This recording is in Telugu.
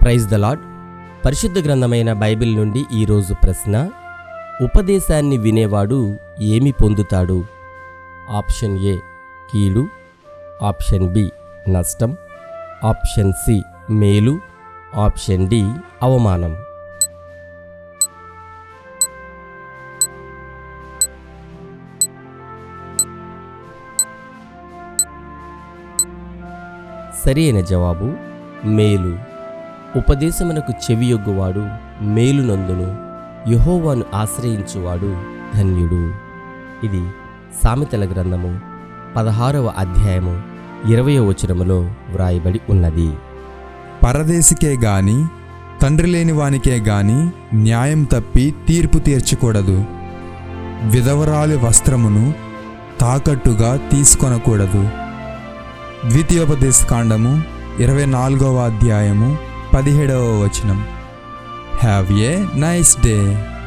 ప్రైజ్ ద లాడ్ పరిశుద్ధ గ్రంథమైన బైబిల్ నుండి ఈరోజు ప్రశ్న ఉపదేశాన్ని వినేవాడు ఏమి పొందుతాడు? ఆప్షన్ ఏ కీడు ఆప్షన్ బి నష్టం ఆప్షన్ సి మేలు ఆప్షన్ డి అవమానం. సరైన జవాబు మేలు. ఉపదేశమునకు చెవియొగ్గువాడు మేలునందును. యహోవాను ఆశ్రయించువాడు ధన్యుడు. ఇది సామెతల గ్రంథము పదహారవ అధ్యాయము ఇరవయో వచనములో వ్రాయబడి ఉన్నది. పరదేశికే గాని తండ్రి లేని వానికే గాని న్యాయం తప్పి తీర్పు తీర్చకూడదు. విధవరాలి వస్త్రమును తాకట్టుగా తీసుకొనకూడదు. ద్వితీయోపదేశ కాండము ఇరవై నాలుగవ అధ్యాయము పదిహేడవ వచనం. Have a nice day